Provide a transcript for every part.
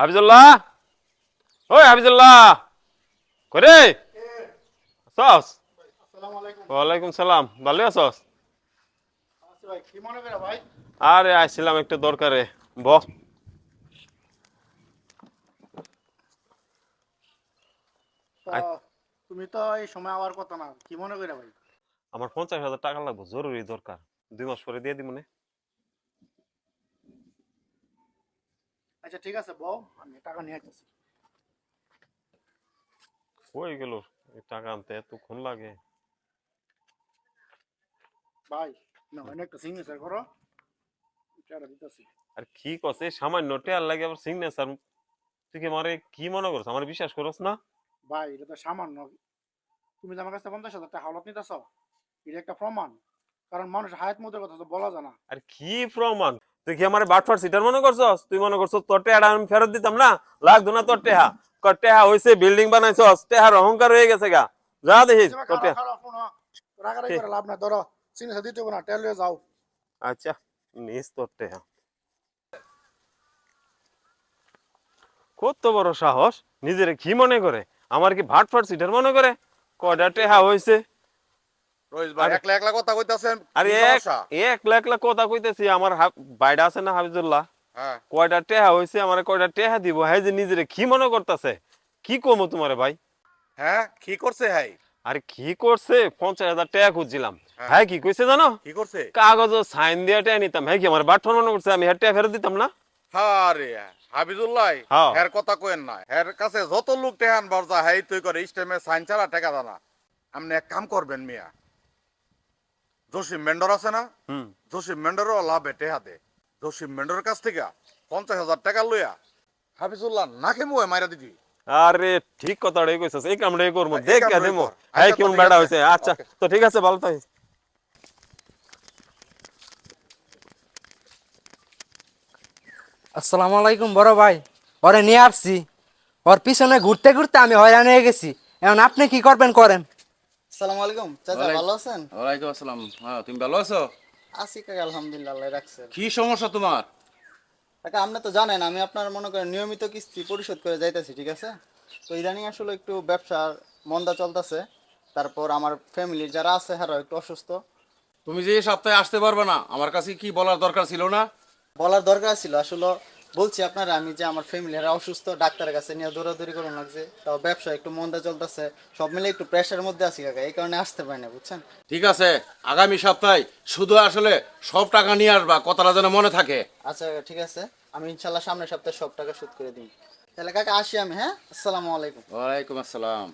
হাফিজুল্লাহ? ওই হাফিজুল্লাহ। করে? সস আসসালামু আলাইকুম ওয়ালাইকুম সালাম। ভালো মনে ভাই? আরে আসছিলাম একটু দরকারে। ব। তুমি তো এই সময় আওয়ার কথা না। কি মনে করে ভাই? আমার পঞ্চাশ হাজার টাকা লাগবে জরুরি দরকার। দুই মাস পরে দিয়ে দিব না। আচ্ছা ঠিক আছে বউ আমি টাকা নিয়ে আসতেছি। হয়ে গেল? টাকা আনতে এতক্ষণ লাগে। ভাই না অনেক সিগনেচার করো। টাকা দিতেছি। আর কি করছে সামান্য টেয়ার লাগে আবার সিগনেচার তুই কি আমারে কি মনে করছ? আমার বিশ্বাস করছ না? ভাই এটা তো সামান্য। তুমি যে আমার কাছে পঞ্চাশ হাজার টাকা হাওলাত নিতেছ এটা একটা প্রমাণ। কারণ মানুষ হায়াত মধ্যে কথা তো বলা যায় না। আর কি প্রমাণ? তুই কি আমার বাটফার সিটার মনে করছস? তুই মনে করছস তোর টেহাটা আমি ফেরত দিতাম না? লাগতো না তোর টেহা। কর টেহা হইছে বিল্ডিং বানাইছস টেহার অহংকার হয়ে গেছে গা। যা দেখিস তোর টেহা। রাগারাগি করে লাভ নাই ধরো সিগনেচার দিতে না টেল যাও। আচ্ছা নিস তোর টেহা। কত বড় সাহস নিজেরে কি মনে করে? আমার কি ভাট ফাট সিটার মনে করে? কয়টা টেহা হইছে? আমার বাইডা আছে না হাবিজুল্লাহ? হ্যাঁ। কয়টা টেহা হইছে আমার কয়টা টেহা দিব? হ্যাঁ যে নিজেরে কি মনে করতেছে? কি কমো তোমারে ভাই? হ্যাঁ কি করছে হাই? আরে কি করছে? পঞ্চাশ হাজার টাকা খুঁজছিলাম। হ্যাঁ। হ্যাঁ কি কইছে জানো? কি করছে? কাগজ সাইন দিয়ে টাকা নিতাম। হ্যাঁ কি আমার বাটন মনে করছে আমি হ্যাঁ টাকা ফেরত দিতাম না? আরে হাবিজুল্লাহ হ্যাঁ। এর কথা কইেন না। এর কাছে যত লোক টেহান বর্জা হাই তুই করে স্টেমে সাইন ছাড়া টাকা দানা আপনি এক কাম করবেন মিয়া। জসিম মেন্ডর আছে না? হুম। জসিম মেন্ডরও লাভে টেহা দে। জসিম মেন্ডরের কাছ থেকে পঞ্চাশ হাজার টাকা লইয়া হাবিজুল্লাহ নাকে মুয়ে মাইরা দিবি। আরে ঠিক কথাটাই কইছস। এই কামটাই করব। দেখ কামটাই দেমো। হ্যাঁ আচ্ছা, কেমন বেড়া হইছে? আচ্ছা তো ঠিক আছে ভালো তাই আসসালামু আলাইকুম বড় ভাই। ওরে নিয়ে আসছি। ওর পিছনে ঘুরতে ঘুরতে আমি হয়রান হয়ে গেছি। এখন আপনি কি করবেন করেন? আসসালামু আলাইকুম। চাচা ভালো আছেন? ওয়ালাইকুম আসসালাম। হ্যাঁ তুমি ভালো আছো? আছি কাকা আলহামদুলিল্লাহ আল্লাহ রাখছে। কি সমস্যা তোমার? কাকা আপনি তো জানেন আমি আপনার মনে করেন নিয়মিত কিস্তি পরিশোধ করে যাইতেছি ঠিক আছে? তো ইদানিং আসলে একটু ব্যবসার মন্দা চলতেছে। তারপর আমার ফ্যামিলির যারা আছে হারা একটু অসুস্থ। তুমি যে সপ্তাহে আসতে পারবে না আমার কাছে কি বলার দরকার ছিল না? বলার দরকার ছিল আসলে বলছি আপনারা আমি যে আমার ফ্যামিলিরা অসুস্থ ডাক্তারের কাছে নিয়ে দৌড়াদৌড়ি করুন লাগছে। তাও ব্যবসা একটু মন্দা চলতেছে। সব মিলে একটু প্রেশারের মধ্যে আছি কাকা এই কারণে আসতে পারি না বুঝছেন? ঠিক আছে আগামী সপ্তাহে শুধু আসলে সব টাকা নিয়ে আসবা কথাটা যেন মনে থাকে। আচ্ছা কাকা, ঠিক আছে। আমি ইনশাল্লাহ সামনের সপ্তাহে সব টাকা শোধ করে দিই তাহলে কাকা আসি আমি হ্যাঁ? আসসালামু আলাইকুম। ওয়ালাইকুম আসসালাম।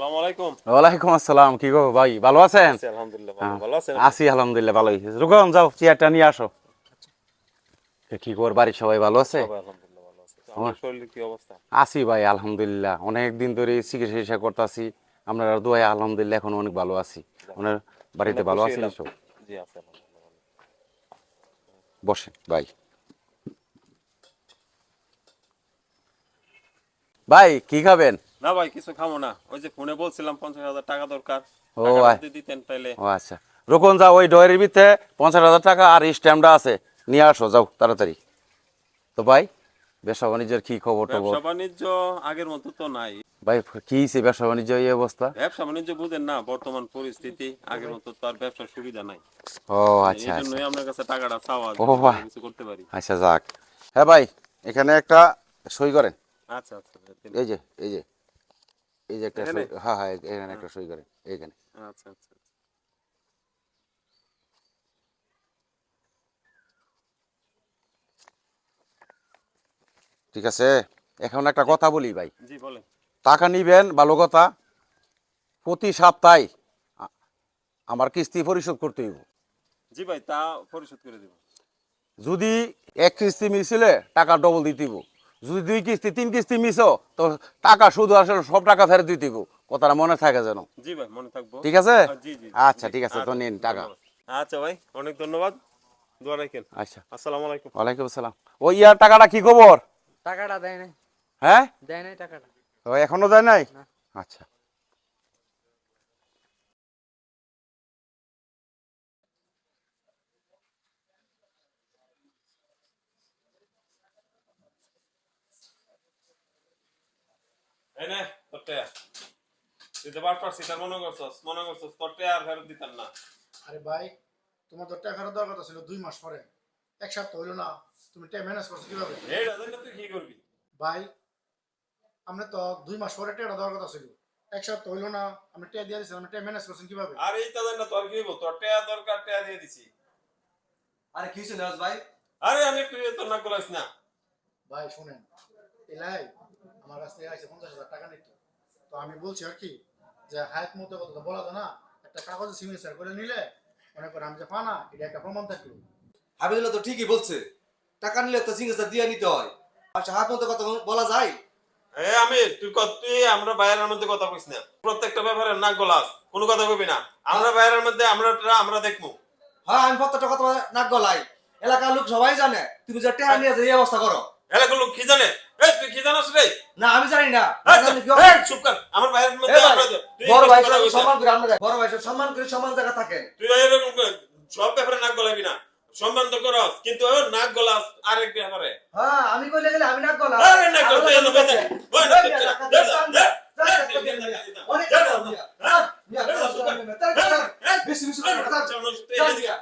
সালাম আলাইকুম। ওয়ালাইকুম আসসালাম কি গো ভাই ভালো আছেন? আছি, আলহামদুলিল্লাহ ভালো ভালো আছেন আছি আলহামদুলিল্লাহ ভালোই রুকন যাও চেয়ারটা নিয়ে আসো। কি খবর বাড়ির সবাই ভালো আছে? সবাই আলহামদুলিল্লাহ ভালো আছে। তো আমার শরীরের কি অবস্থা? আছি ভাই আলহামদুলিল্লাহ। অনেক দিন ধরে চিকিৎসা করতেছি। আপনার দোয়া আলহামদুলিল্লাহ এখন অনেক ভালো আছি। আপনার বাড়িতে ভালো আছেন। সব? বসেন ভাই। ভাই কি খাবেন? না ভাই কিছু খামো না। ওই যে ফোনে বলছিলাম পঞ্চাশ হাজার টাকা দরকার ও, দিতেন তাইলে। ও আচ্ছা। রুকন যাও ওই ডয়ের ভিতরে পঞ্চাশ হাজার টাকা আর স্ট্যাম্পটা আছে নিয়ে আসো যাও তাড়াতাড়ি। তো ভাই ব্যবসা বাণিজ্যের কি খবর টবর? ব্যবসা বাণিজ্য আগের মতো তো নাই। ভাই কি ব্যবসা বাণিজ্য এই অবস্থা? ব্যবসা বাণিজ্য বুঝেন না বর্তমান পরিস্থিতি আগের মতো তো আর ব্যবসার সুবিধা নাই। ও আচ্ছা এই আচ্ছা। আপনার কাছে টাকাটা চাওয়া ও, বাহ। কিছু করতে পারি। আচ্ছা যাক। হ্যাঁ ভাই এখানে একটা সই করেন। আচ্ছা আচ্ছা এই যে এই যে। এই যে একটা হ্যাঁ হ্যাঁ এখানে একটা সই এইখানে। আচ্ছা আচ্ছা আচ্ছা। ঠিক আছে? এখন একটা কথা বলি ভাই। জি বলেন। টাকা নিবেন ভালো কথা প্রতি সপ্তাহে আমার কিস্তি পরিশোধ করতে হইব। জি ভাই তা পরিশোধ করে দিব। যদি এক কিস্তি মিছিলে টাকা ডবল দিতে হইব। যদি দুই কিস্তি তিন কিস্তি মিশো তো টাকা শুধু আসলে সব টাকা ফেরত দিতে কথাটা মনে থাকে যেন। জি ভাই মনে থাকব। ঠিক আছে? আচ্ছা ঠিক আছে তো আচ্ছা, নিন টাকা। আচ্ছা ভাই অনেক ধন্যবাদ। দোয়া রাখেন। আচ্ছা। আসসালামু আলাইকুম। ওয়ালাইকুম আসসালাম। ও ইয়ার টাকাটা কি খবর? টাকাটা দেয় নাই। হ্যাঁ? দেয় নাই টাকাটা। ও এখনও দেয় নাই? আচ্ছা। তুই তো বাটফার সিটার মনে করছস মনে করছস তোর আর ফেরত দিতাম না। আরে ভাই তোমার তো টাকা ফেরত দেওয়ার কথা ছিল দুই মাস পরে। এক সপ্তাহ হইল না তুমি টাকা ম্যানেজ করছ কীভাবে? এইটা জন্য তুই কি করবি? ভাই আপনি তো দুই মাস পরে টাকা দেওয়ার কথা ছিল। এক সপ্তাহ হইল না আপনি টাকা দিয়ে দিচ্ছেন আপনি টাকা ম্যানেজ করছেন কীভাবে? আর এই তাদের না তোর কি হইব? তোর টেহা দরকার টেহা দিয়ে দিছি। আরে কি হয়েছে নেওয়াজ ভাই? আরে আমি তুই তোর না করাইস না। ভাই শুনেন এলাই আমার কাছ থেকে আছে পঞ্চাশ হাজার টাকা নিত। তো আমি বলছি আর কি যে হায়াত মতো কথা বলা তো না একটা কাগজে সিগনেচার করে নিলে মনে করে আমি যে পানা এটা একটা প্রমাণ থাকল। হাবিবুল্লাহ তো ঠিকই বলছে টাকা নিলে তো সিগনেচার দিয়ে নিতে হয়। আচ্ছা হাত মতো কথা বলা যায়? এ আমি তুই কত তুই আমরা বাইরের মধ্যে কথা কইস না। প্রত্যেকটা ব্যাপারে নাক গলাস কোনো কথা কইবি না। আমরা বাইরের মধ্যে আমরা আমরা দেখব। হ্যাঁ আমি প্রত্যেকটা কথা নাক গলাই। এলাকার লোক সবাই জানে তুমি যে টেহা নিয়ে যে এই অবস্থা করো। এলাকার লোক কি জানে এই তুই কি জানাস রে না আমি জানি না এই, চুপ কর আমার বাইরের মধ্যে বড় ভাই কথা। সম্মান করে আমরা বড় ভাই সম্মান করে সমান জায়গা থাকে তুই এরকম সব ব্যাপারে নাক গলাবি না সম্মান তো করস কিন্তু নাক গলাস আরেক ব্যাপারে হ্যাঁ আমি কইলে গেলে আমি নাক গলা আরে নাক গলাস তুই এনে বেঁচে ওই না অনেক কথা, হ্যাঁ, কথা। বেশি বেশি কথা, কথা। কথা।